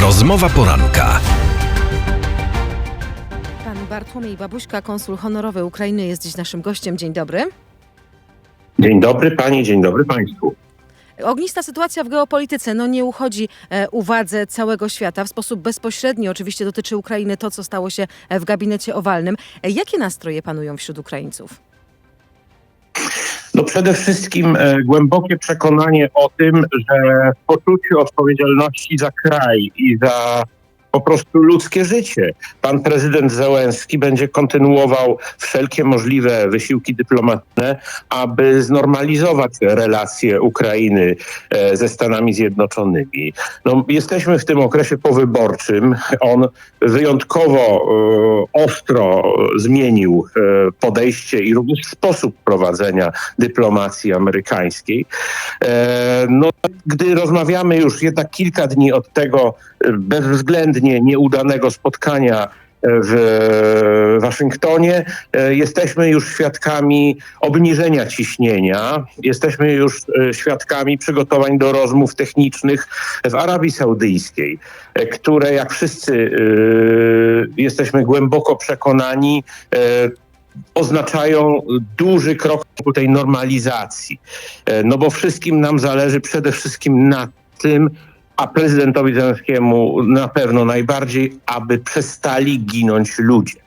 Rozmowa poranka. Pan Bartłomiej Babuśka, konsul honorowy Ukrainy, jest dziś naszym gościem. Dzień dobry. Dzień dobry Pani, dzień dobry Państwu. Ognista sytuacja w geopolityce no nie uchodzi e, uwadze całego świata. W sposób bezpośredni oczywiście dotyczy Ukrainy to, co stało się e, w gabinecie owalnym. E, jakie nastroje panują wśród Ukraińców? Przede wszystkim e, głębokie przekonanie o tym, że w poczuciu odpowiedzialności za kraj i za po prostu ludzkie życie. Pan prezydent Zełenski będzie kontynuował wszelkie możliwe wysiłki dyplomatyczne, aby znormalizować relacje Ukrainy e, ze Stanami Zjednoczonymi. No, jesteśmy w tym okresie powyborczym. On wyjątkowo e, ostro zmienił e, podejście i również sposób prowadzenia dyplomacji amerykańskiej. No, gdy rozmawiamy już jednak kilka dni od tego e, nieudanego spotkania w Waszyngtonie, e, jesteśmy już świadkami obniżenia ciśnienia, jesteśmy już e, świadkami przygotowań do rozmów technicznych w Arabii Saudyjskiej, e, które jak wszyscy e, jesteśmy głęboko przekonani, e, oznaczają duży krok ku tej normalizacji. E, No bo wszystkim nam zależy przede wszystkim na tym, a prezydentowi Zelenskiemu na pewno najbardziej, aby przestali ginąć ludzie.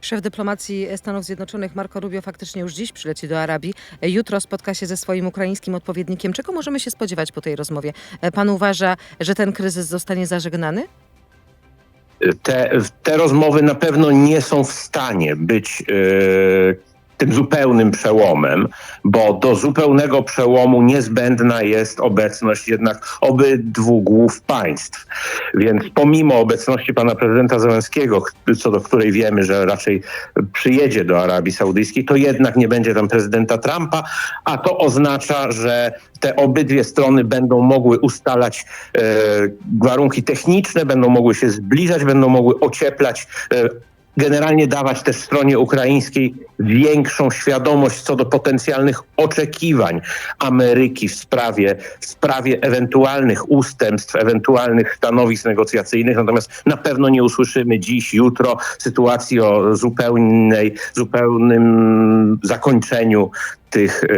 Szef dyplomacji Stanów Zjednoczonych Marco Rubio faktycznie już dziś przyleci do Arabii. Jutro spotka się ze swoim ukraińskim odpowiednikiem. Czego możemy się spodziewać po tej rozmowie? Pan uważa, że ten kryzys zostanie zażegnany? Te, te rozmowy na pewno nie są w stanie być e, tym zupełnym przełomem, bo do zupełnego przełomu niezbędna jest obecność jednak obydwu głów państw. Więc pomimo obecności pana prezydenta Zelenskiego, co do której wiemy, że raczej przyjedzie do Arabii Saudyjskiej, to jednak nie będzie tam prezydenta Trumpa, a to oznacza, że te obydwie strony będą mogły ustalać e, warunki techniczne, będą mogły się zbliżać, będą mogły ocieplać e, generalnie dawać też stronie ukraińskiej większą świadomość co do potencjalnych oczekiwań Ameryki w sprawie, w sprawie ewentualnych ustępstw, ewentualnych stanowisk negocjacyjnych. Natomiast na pewno nie usłyszymy dziś, jutro sytuacji o zupełnej, zupełnym zakończeniu tych e,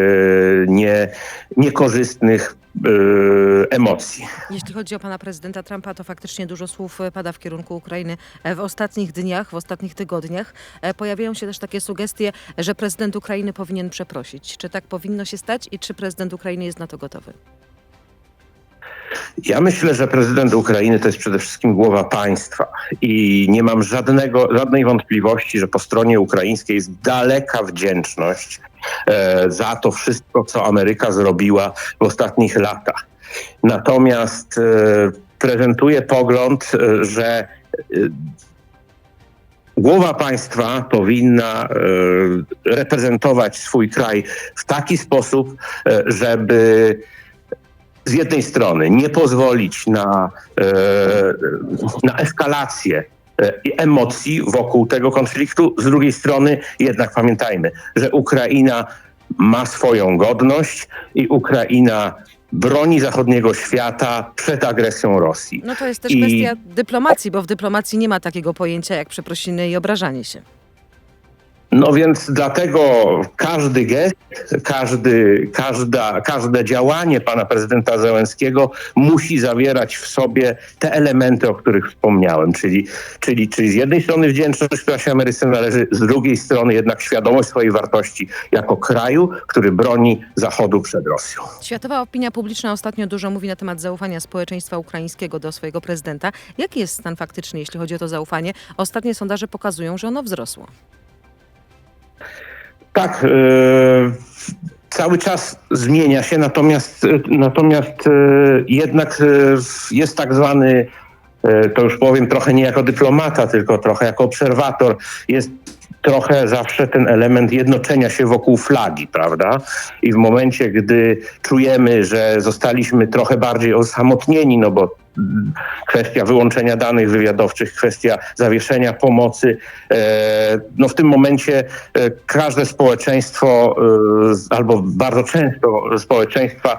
nie, niekorzystnych emocji. Jeśli chodzi o pana prezydenta Trumpa, to faktycznie dużo słów e, pada w kierunku Ukrainy e, w ostatnich dniach, w ostatnich tygodniach. E, Pojawiają się też takie sugestie, że prezydent Ukrainy powinien przeprosić. Czy tak powinno się stać i czy prezydent Ukrainy jest na to gotowy? Ja myślę, że prezydent Ukrainy to jest przede wszystkim głowa państwa i nie mam żadnego, żadnej wątpliwości, że po stronie ukraińskiej jest daleka wdzięczność za to wszystko, co Ameryka zrobiła w ostatnich latach. Natomiast e, prezentuje pogląd, e, że e, głowa państwa powinna e, reprezentować swój kraj w taki sposób, e, żeby z jednej strony nie pozwolić na, e, na eskalację e, i emocji wokół tego konfliktu, z drugiej strony jednak pamiętajmy, że Ukraina ma swoją godność i Ukraina broni zachodniego świata przed agresją Rosji. No to jest też I- kwestia dyplomacji, bo w dyplomacji nie ma takiego pojęcia jak przeprosiny i obrażanie się. No więc dlatego każdy gest, każdy, każda, każde działanie pana prezydenta Zełenskiego musi zawierać w sobie te elementy, o których wspomniałem, czyli, czyli, czyli z jednej strony wdzięczność, która się Ameryce należy, z drugiej strony jednak świadomość swojej wartości jako kraju, który broni Zachodu przed Rosją. Światowa opinia publiczna ostatnio dużo mówi na temat zaufania społeczeństwa ukraińskiego do swojego prezydenta. Jaki jest stan faktyczny, jeśli chodzi o to zaufanie? Ostatnie sondaże pokazują, że ono wzrosło. Tak, e, cały czas zmienia się, natomiast, natomiast e, jednak e, jest tak zwany, e, to już powiem trochę nie jako dyplomata, tylko trochę jako obserwator, jest trochę zawsze ten element jednoczenia się wokół flagi, prawda? I w momencie, gdy czujemy, że zostaliśmy trochę bardziej osamotnieni, no bo kwestia wyłączenia danych wywiadowczych, kwestia zawieszenia pomocy. E, No w tym momencie e, każde społeczeństwo e, albo bardzo często społeczeństwa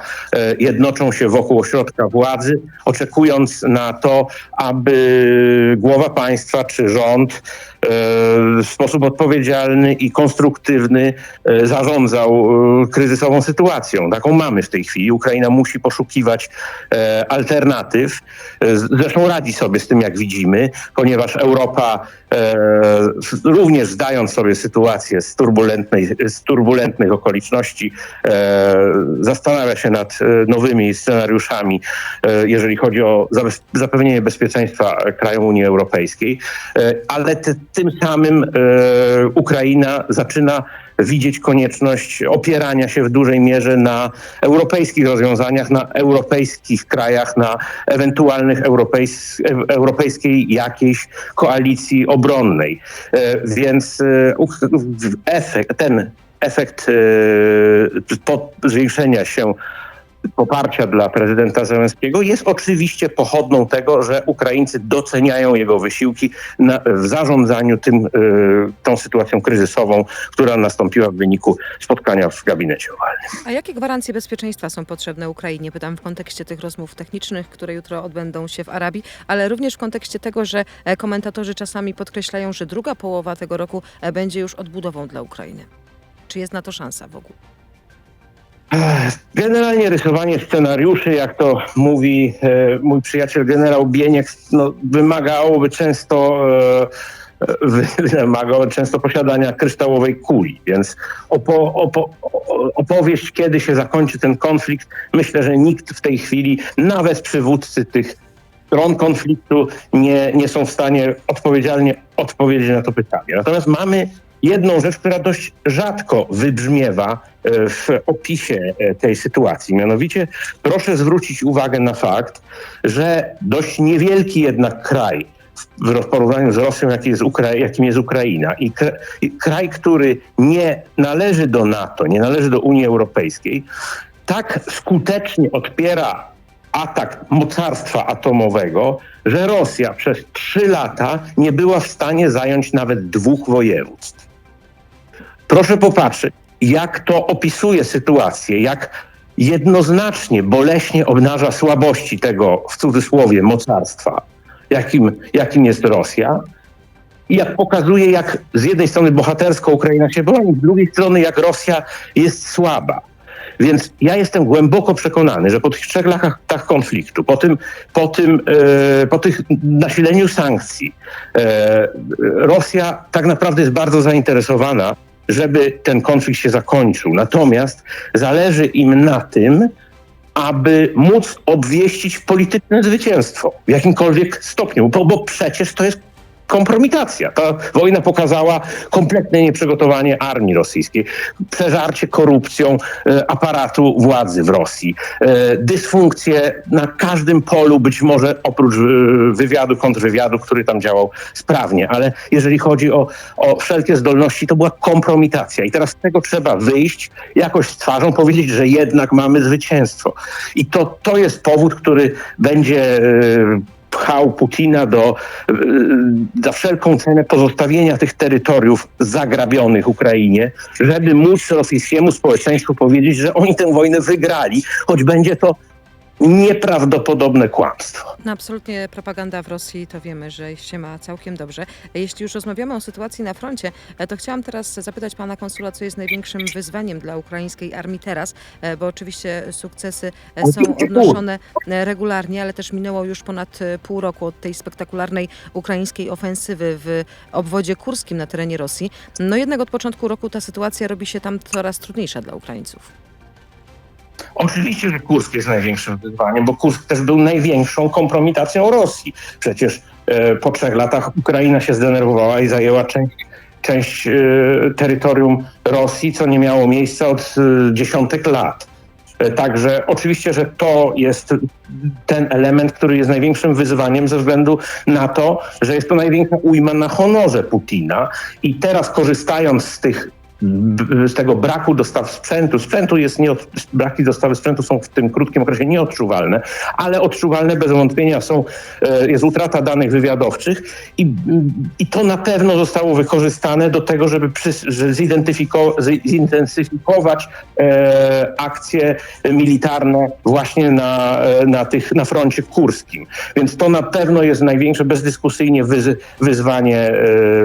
jednoczą się wokół ośrodka władzy, oczekując na to, aby głowa państwa czy rząd w sposób odpowiedzialny i konstruktywny e, zarządzał e, kryzysową sytuacją. Taką mamy w tej chwili. Ukraina musi poszukiwać e, alternatyw. E, Zresztą radzi sobie z tym, jak widzimy, ponieważ Europa e, również zdając sobie sytuację z, turbulentnej, z turbulentnych okoliczności, e, zastanawia się nad e, nowymi scenariuszami, e, jeżeli chodzi o zapewnienie bezpieczeństwa krajom Unii Europejskiej, E, ale te, tym samym e, Ukraina zaczyna widzieć konieczność opierania się w dużej mierze na europejskich rozwiązaniach, na europejskich krajach, na ewentualnych europejs europejskiej jakiejś koalicji obronnej. E, Więc e, efekt, ten efekt e, po- zwiększenia się poparcia dla prezydenta Zełenskiego jest oczywiście pochodną tego, że Ukraińcy doceniają jego wysiłki na, w zarządzaniu tym, y, tą sytuacją kryzysową, która nastąpiła w wyniku spotkania w gabinecie owalnym. A jakie gwarancje bezpieczeństwa są potrzebne Ukrainie? Pytam w kontekście tych rozmów technicznych, które jutro odbędą się w Arabii, ale również w kontekście tego, że e, komentatorzy czasami podkreślają, że druga połowa tego roku e, będzie już odbudową dla Ukrainy. Czy jest na to szansa w ogóle? Generalnie rysowanie scenariuszy, jak to mówi e, mój przyjaciel generał Bieniek, no, wymagałoby często e, e, wy- wymagało często posiadania kryształowej kuli, więc opo, opo, opowieść, kiedy się zakończy ten konflikt, myślę, że nikt w tej chwili, nawet przywódcy tych stron konfliktu nie, nie są w stanie odpowiedzialnie odpowiedzieć na to pytanie. Natomiast mamy jedną rzecz, która dość rzadko wybrzmiewa e, w opisie e, tej sytuacji. Mianowicie proszę zwrócić uwagę na fakt, że dość niewielki jednak kraj w porównaniu z Rosją, jakim jest Ukraina i kra- i kraj, który nie należy do NATO, nie należy do Unii Europejskiej, tak skutecznie odpiera atak mocarstwa atomowego, że Rosja przez trzy lata nie była w stanie zająć nawet dwóch województw. Proszę popatrzeć, jak to opisuje sytuację, jak jednoznacznie, boleśnie obnaża słabości tego, w cudzysłowie, mocarstwa, jakim, jakim jest Rosja. I jak pokazuje, jak z jednej strony bohatersko Ukraina się broni, z drugiej strony jak Rosja jest słaba. Więc ja jestem głęboko przekonany, że po tych trzech latach konfliktu, po tym, po tym, e, po tych nasileniu sankcji, e, Rosja tak naprawdę jest bardzo zainteresowana, żeby ten konflikt się zakończył. Natomiast zależy im na tym, aby móc obwieścić polityczne zwycięstwo w jakimkolwiek stopniu, bo, bo przecież to jest kompromitacja. Ta wojna pokazała kompletne nieprzygotowanie armii rosyjskiej, przeżarcie korupcją e, aparatu władzy w Rosji, e, dysfunkcje na każdym polu, być może oprócz e, wywiadu, kontrwywiadu, który tam działał sprawnie, ale jeżeli chodzi o, o wszelkie zdolności, to była kompromitacja. I teraz z tego trzeba wyjść, jakoś z twarzą powiedzieć, że jednak mamy zwycięstwo. I to, to jest powód, który będzie pchał Putina do e, za wszelką cenę pozostawienia tych terytoriów zagrabionych Ukrainie, żeby móc rosyjskiemu społeczeństwu powiedzieć, że oni tę wojnę wygrali, choć będzie to nieprawdopodobne kłamstwo. No absolutnie propaganda w Rosji to wiemy, że się ma całkiem dobrze. Jeśli już rozmawiamy o sytuacji na froncie, e, to chciałam teraz zapytać pana konsula, co jest największym wyzwaniem dla ukraińskiej armii teraz, e, bo oczywiście sukcesy e, są odnoszone regularnie, ale też minęło już ponad pół roku od tej spektakularnej ukraińskiej ofensywy w obwodzie kurskim na terenie Rosji. No jednak od początku roku ta sytuacja robi się tam coraz trudniejsza dla Ukraińców. Oczywiście, że Kursk jest największym wyzwaniem, bo Kursk też był największą kompromitacją Rosji. Przecież e, po trzech latach Ukraina się zdenerwowała i zajęła część, część e, terytorium Rosji, co nie miało miejsca od e, dziesiątek lat. E, Także oczywiście, że to jest ten element, który jest największym wyzwaniem ze względu na to, że jest to największa ujma na honorze Putina i teraz korzystając z tych z tego braku dostaw sprzętu. Sprzętu jest nie, braki dostawy sprzętu są w tym krótkim okresie nieodczuwalne, ale odczuwalne bez wątpienia są, e, jest utrata danych wywiadowczych i, i to na pewno zostało wykorzystane do tego, żeby przys- że zidentyfiko- zi- zintensyfikować e, akcje militarne właśnie na, e, na, tych, na froncie kurskim. Więc to na pewno jest największe bezdyskusyjnie wyzy- wyzwanie e,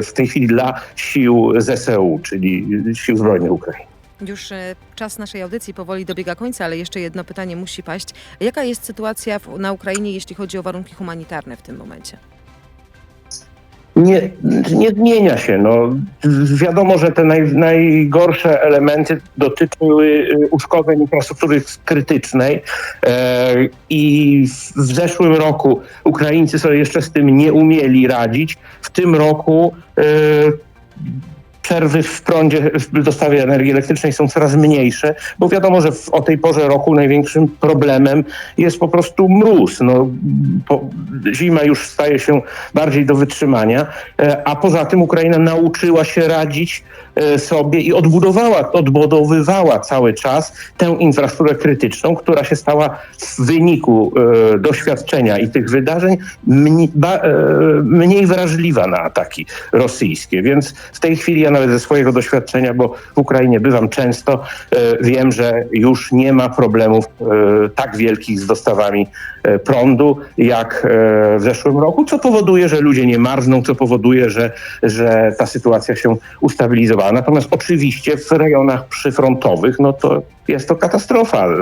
w tej chwili dla sił ZSU, czyli Sił Zbrojnych Ukrainy. Już e, czas naszej audycji powoli dobiega końca, ale jeszcze jedno pytanie musi paść. Jaka jest sytuacja na Ukrainie, jeśli chodzi o warunki humanitarne w tym momencie? Nie, nie zmienia się. No, wiadomo, że te naj, najgorsze elementy dotyczyły y, uszkodzeń infrastruktury krytycznej e, i w- w zeszłym roku Ukraińcy sobie jeszcze z tym nie umieli radzić. W tym roku e, przerwy w prądzie, w dostawie energii elektrycznej są coraz mniejsze, bo wiadomo, że w, o tej porze roku największym problemem jest po prostu mróz. No, po, zima już staje się bardziej do wytrzymania, e, a poza tym Ukraina nauczyła się radzić e, sobie i odbudowała, odbudowywała cały czas tę infrastrukturę krytyczną, która się stała w wyniku e, doświadczenia i tych wydarzeń mniej, ba, e, mniej wrażliwa na ataki rosyjskie. Więc w tej chwili ja nawet ze swojego doświadczenia, bo w Ukrainie bywam często, e, wiem, że już nie ma problemów e, tak wielkich z dostawami e, prądu jak w zeszłym roku, co powoduje, że ludzie nie marzną, co powoduje, że, że ta sytuacja się ustabilizowała. Natomiast oczywiście w rejonach przyfrontowych, no to jest to katastrofa e,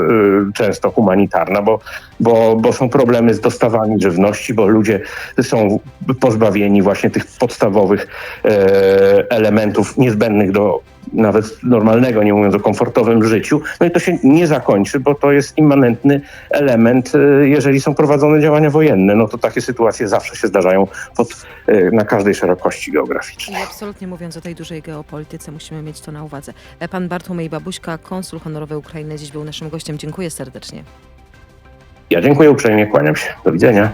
często humanitarna, bo, bo, bo są problemy z dostawami żywności, bo ludzie są pozbawieni właśnie tych podstawowych e, elementów niezbędnych do nawet normalnego, nie mówiąc o komfortowym życiu. No i to się nie zakończy, bo to jest immanentny element, e, jeżeli są prowadzone działania wojenne. No to takie sytuacje zawsze się zdarzają pod, e, na każdej szerokości geograficznej. I absolutnie mówiąc o tej dużej geopolityce, musimy mieć to na uwadze. E, Pan Bartłomiej Babuśka, konsul honorowy Ukrainy, dziś był naszym gościem. Dziękuję serdecznie. Ja dziękuję uprzejmie, kłaniam się. Do widzenia.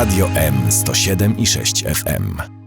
Radio M 107 i 6 FM.